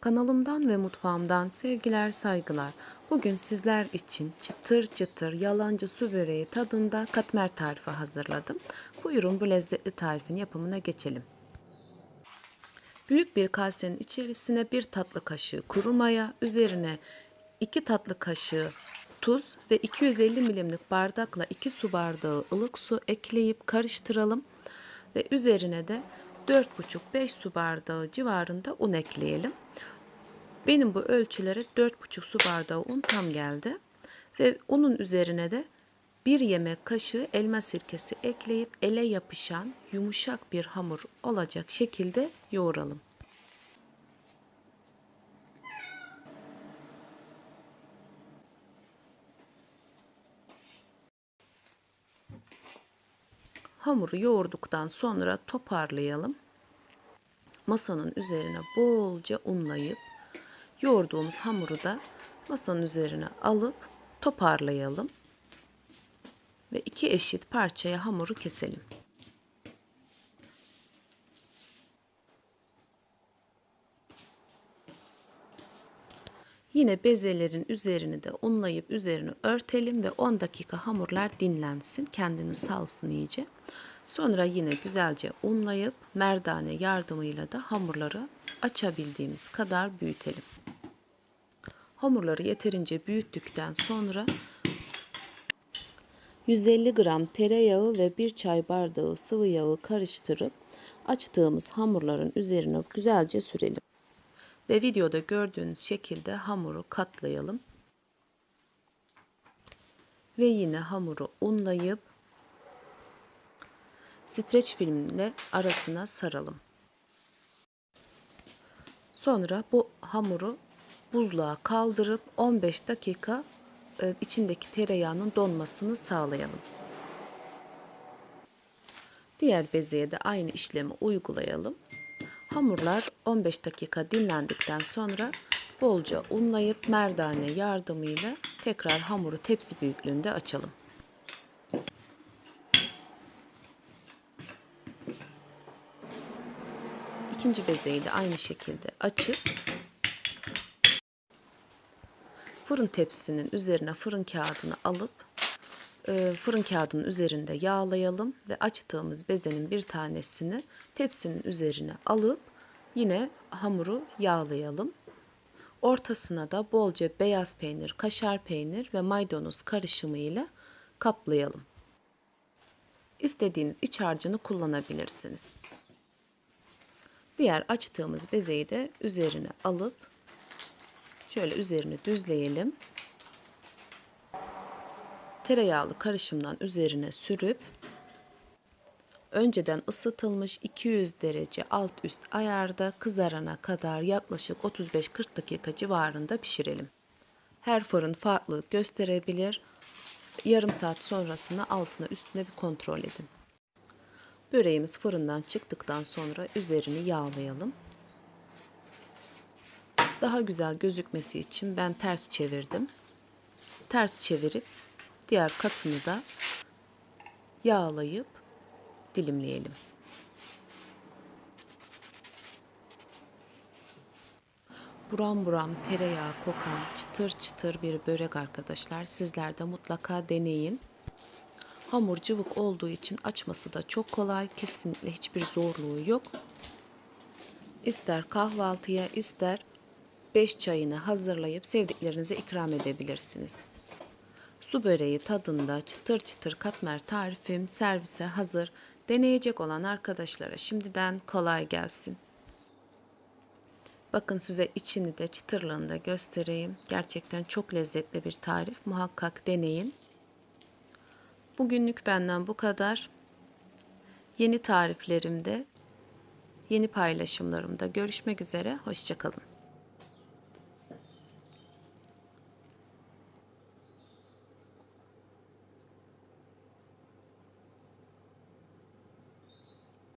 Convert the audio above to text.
Kanalımdan ve mutfağımdan sevgiler saygılar. Bugün sizler için çıtır çıtır yalancı su böreği tadında katmer tarifi hazırladım. Buyurun bu lezzetli tarifin yapımına geçelim. Büyük bir kasenin içerisine bir tatlı kaşığı kuru maya, üzerine 2 tatlı kaşığı tuz ve 250 milimlik bardakla 2 su bardağı ılık su ekleyip karıştıralım ve üzerine de 4,5-5 su bardağı civarında un ekleyelim. Benim bu ölçülere 4,5 su bardağı un tam geldi. Ve unun üzerine de bir yemek kaşığı elma sirkesi ekleyip ele yapışan yumuşak bir hamur olacak şekilde yoğuralım. Hamuru yoğurduktan sonra toparlayalım. Masanın üzerine bolca unlayıp yoğurduğumuz hamuru da masanın üzerine alıp toparlayalım. Ve iki eşit parçaya hamuru keselim. Yine bezelerin üzerini de unlayıp üzerini örtelim ve 10 dakika hamurlar dinlensin, kendini salsın iyice. Sonra yine güzelce unlayıp merdane yardımıyla da hamurları açabildiğimiz kadar büyütelim. Hamurları yeterince büyüttükten sonra 150 gram tereyağı ve 1 çay bardağı sıvı yağı karıştırıp açtığımız hamurların üzerine güzelce sürelim. Ve videoda gördüğünüz şekilde hamuru katlayalım. Ve yine hamuru unlayıp streç filmle arasına saralım. Sonra bu hamuru buzluğa kaldırıp 15 dakika e, içindeki tereyağının donmasını sağlayalım. Diğer bezeye de aynı işlemi uygulayalım. Hamurlar 15 dakika dinlendikten sonra bolca unlayıp merdane yardımıyla tekrar hamuru tepsi büyüklüğünde açalım. İkinci bezeyi de aynı şekilde açıp fırın tepsisinin üzerine fırın kağıdını alıp e, fırın kağıdının üzerinde yağlayalım ve açtığımız bezenin bir tanesini tepsinin üzerine alıp yine hamuru yağlayalım. Ortasına da bolca beyaz peynir, kaşar peynir ve maydanoz karışımı ile kaplayalım. İstediğiniz iç harcını kullanabilirsiniz. Diğer açtığımız bezeyi de üzerine alıp şöyle üzerini düzleyelim. Tereyağlı karışımdan üzerine sürüp önceden ısıtılmış 200 derece alt üst ayarda kızarana kadar yaklaşık 35-40 dakika civarında pişirelim. Her fırın farklı gösterebilir. Yarım saat sonrasını altına üstüne bir kontrol edin. Böreğimiz fırından çıktıktan sonra üzerini yağlayalım. Daha güzel gözükmesi için ben ters çevirdim. Ters çevirip diğer katını da yağlayıp dilimleyelim. Buram buram tereyağı kokan çıtır çıtır bir börek arkadaşlar. Sizler de mutlaka deneyin. Hamur cıvık olduğu için açması da çok kolay. Kesinlikle hiçbir zorluğu yok. İster kahvaltıya ister 5 çayını hazırlayıp sevdiklerinize ikram edebilirsiniz. Su böreği tadında çıtır çıtır katmer tarifim servise hazır. Deneyecek olan arkadaşlara şimdiden kolay gelsin. Bakın size içini de çıtırlığını da göstereyim. Gerçekten çok lezzetli bir tarif. Muhakkak deneyin. Bugünlük benden bu kadar. Yeni tariflerimde, yeni paylaşımlarımda görüşmek üzere. Hoşçakalın.